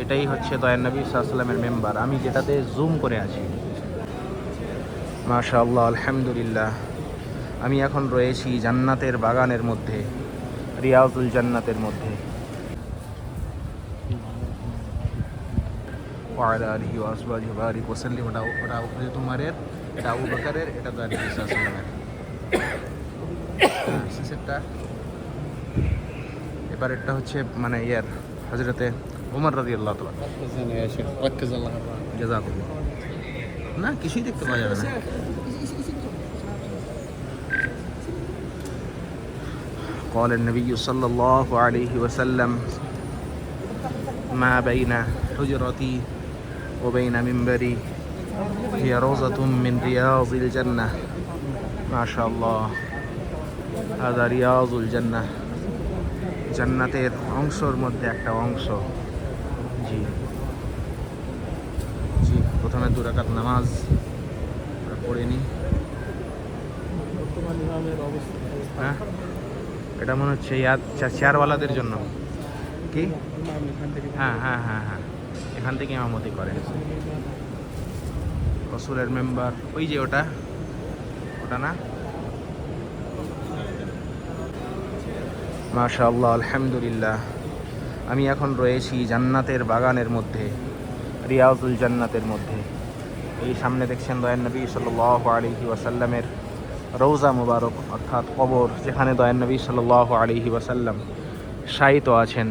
এটাই হচ্ছে দয়ান নবী সাল্লামের মেম্বার। আমি যেটাতে জুম করে আছি। মাশাআল্লাহ, আলহামদুলিল্লাহ। আমি এখন রয়েছি জান্নাতের বাগানের মধ্যে, রিয়াজুল জান্নাতের মধ্যে। ওটা এটা বকরের, এটা হচ্ছে মানে ইয়ার হজরতে উমর রাজি আল্লাহ তালা ركز يا شيخ ركز الله يرضى জাজাকুল্লাহ না কিছুই দেখতে পাওয়া যাবে না قال النبي صلى الله عليه وسلم ما بين حجرتي وبين منبري هي روضة من رياض الجنة ما شاء الله هذا رياض الجنة জান্নাতের অংশের মধ্যে একটা অংশ জি। জি প্রথমে দু রাকাত নামাজ আমরা পড়ে নিই অবস্থা হ্যাঁ? এটা মনে হচ্ছে ইয়াদ চেয়ারওয়ালাদের জন্য। কি? হ্যাঁ হ্যাঁ হ্যাঁ হ্যাঁ। এখান থেকে ইমামতি করে। রসুলের মেম্বার ওই যে ওটা। ওটা না? মাশাআল্লাহ আলহামদুলিল্লাহ। আমি এখন রয়েছি জান্নাতের বাগানের মধ্যে, রিয়াজুল জান্নাতের মধ্যে। এই সামনে দেখছেন দয়ান নবী সাল্লাহ আলহি ওয়াসাল্লামের রৌজা মুবারক, অর্থাৎ কবর, যেখানে দয়ান নবী সাল্লাহ আলহি ওয়াসাল্লাম শায়িত আছেন।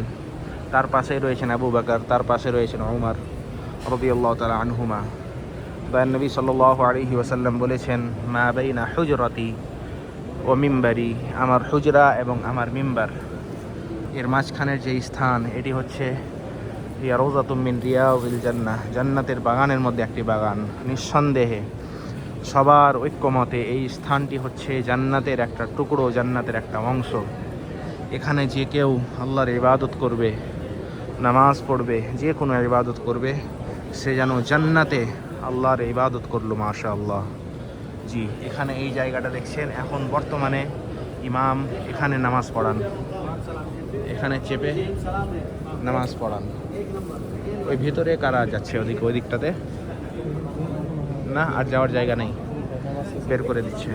তার পাশেই রয়েছেন আবু বাকার, তার পাশে রয়েছেন উমার রবিআল্লাহ তালা আনহুমা। দয়ান নবী সাল্লাহ আলহি ওয়াসাল্লাম বলেছেন, মা বাইনা হুজরতি ও মিম্বারি আমার হুজরা এবং আমার মিম্বার এর মাঝখানের যে স্থান, এটি হচ্ছে রিয়া রোজাতুমিন রিয়াউল জান্নাহ, জান্নাতের বাগানের মধ্যে একটি বাগান। নিঃসন্দেহে সবার ঐক্যমতে এই স্থানটি হচ্ছে জান্নাতের একটা টুকরো, জান্নাতের একটা অংশ। এখানে যে কেউ আল্লাহর ইবাদত করবে, নামাজ পড়বে, যে কোনো ইবাদত করবে, সে যেন জান্নাতে আল্লাহর ইবাদত করল মাশা আল্লাহ জি, এখানে এই জায়গাটা দেখছেন, এখন বর্তমানে ইমাম এখানে নামাজ পড়ান। এখানে চেপে নামাজ পড়ান। ওই ভিতরে কারা যাচ্ছে ওদিক ওই দিকটাতে? না আর যাওয়ার জায়গা নেই। বের করে দিচ্ছে।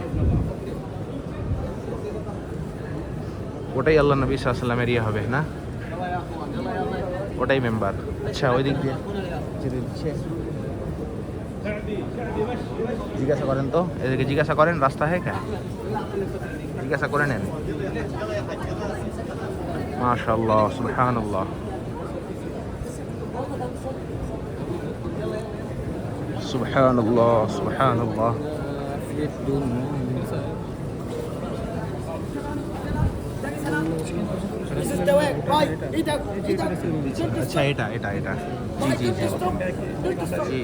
ওটাই আল্লাহ নবী সাল্লামের ইয়ে হবে না? ওটাই মেম্বার। আচ্ছা ওই দিক দিয়ে। যেতে দিচ্ছে জিজ্ঞাসা করেন তো। এদেরকে জিজ্ঞাসা করেন রাস্তা হ্যাঁ জিজ্ঞাসা করে নেন। মাশাল্লাহ subhanallah. Subhanallah, subhanallah. আচ্ছা এটা এটা এটা। জি জি জি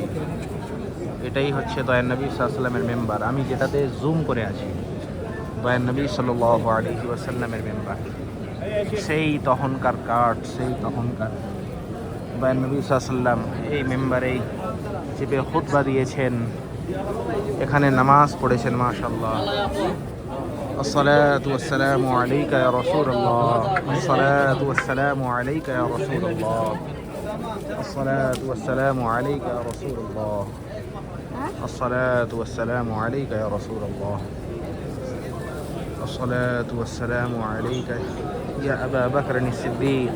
এটাই হচ্ছে দয়ান নবী সাল্লামের মেম্বার। আমি যেটাতে জুম করে আছি দয়ান নবী সাল আলী ওয়াসাল্লামের মেম্বার। সেই তখনকার কার্ড সেই তখনকার দয়ান নবী সাল্লাম এই মেম্বারেই চেপে খুতবা দিয়েছেন এখানে নামাজ পড়েছেন মাশাল্লাহ الصلاة والسلام عليك يا رسول الله الصلاة والسلام عليك يا رسول الله الصلاة والسلام عليك يا رسول الله الصلاة والسلام عليك يا رسول الله الصلاة والسلام عليك يا أبا بكر الصديق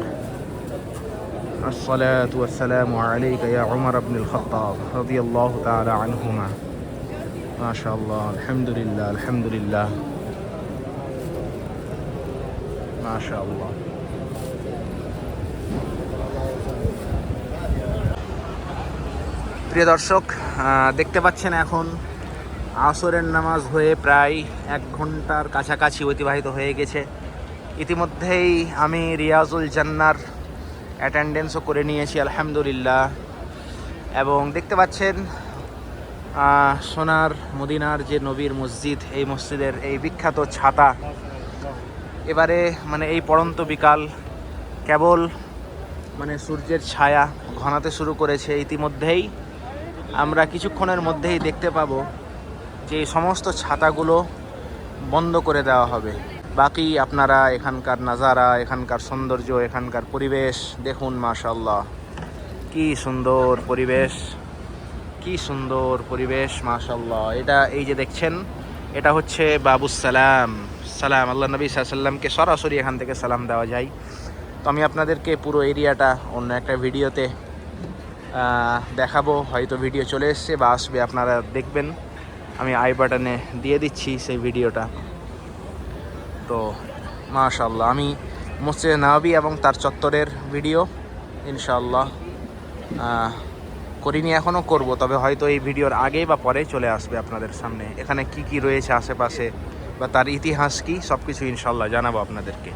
الصلاة والسلام عليك يا عمر بن الخطاب رضي الله تعالى عنهما ما شاء الله الحمد لله الحمد لله ما شاء الله প্রিয় দর্শক আহ, দেখতে পাচ্ছেন এখন আসরের নামাজ হয়ে প্রায় এক ঘণ্টার কাছাকাছি অতিবাহিত হয়ে গেছে। ইতিমধ্যেই আমি রিয়াজুল জান্নার অ্যাটেন্ডেন্সও করে নিয়েছি, আলহামদুলিল্লাহ। এবং দেখতে পাচ্ছেন সোনার মদিনার যে নবীর মসজিদ, এই মসজিদের এই বিখ্যাত ছাতা। এবারে মানে এই পড়ন্ত বিকাল কেবল মানে সূর্যের ছায়া ঘনাতে শুরু করেছে। ইতিমধ্যেই আমরা কিছুক্ষণের মধ্যেই দেখতে পাবো যে সমস্ত ছাতাগুলো বন্ধ করে দেওয়া হবে। বাকি আপনারা এখানকার নাজারা, এখানকার সৌন্দর্য, এখানকার পরিবেশ দেখুন মাশাল্লাহ কি সুন্দর পরিবেশ, কি সুন্দর পরিবেশ মাশাল্লাহ এটা এই যে দেখছেন, এটা হচ্ছে বাবুস সালাম সালাম আল্লাহ নবী সাল্লামকে সরাসরি এখান থেকে সালাম দেওয়া যায়। তো আমি আপনাদেরকে পুরো এরিয়াটা অন্য একটা ভিডিওতে দেখাবো। হয়তো ভিডিও চলে এসছে বা আসবে, আপনারা দেখবেন। আমি আই বাটনে দিয়ে দিচ্ছি সেই ভিডিওটা। তো মাশাল্লাহ আমি মসজিদে নবী এবং তার চত্বরের ভিডিও ইনশাল্লাহ করিনি, এখনও করব, তবে হয়তো এই ভিডিওর আগে বা পরে চলে আসবে আপনাদের সামনে। এখানে কি কি রয়েছে আশেপাশে বা তার ইতিহাস কি সব কিছু ইনশাল্লাহ জানাব আপনাদেরকে।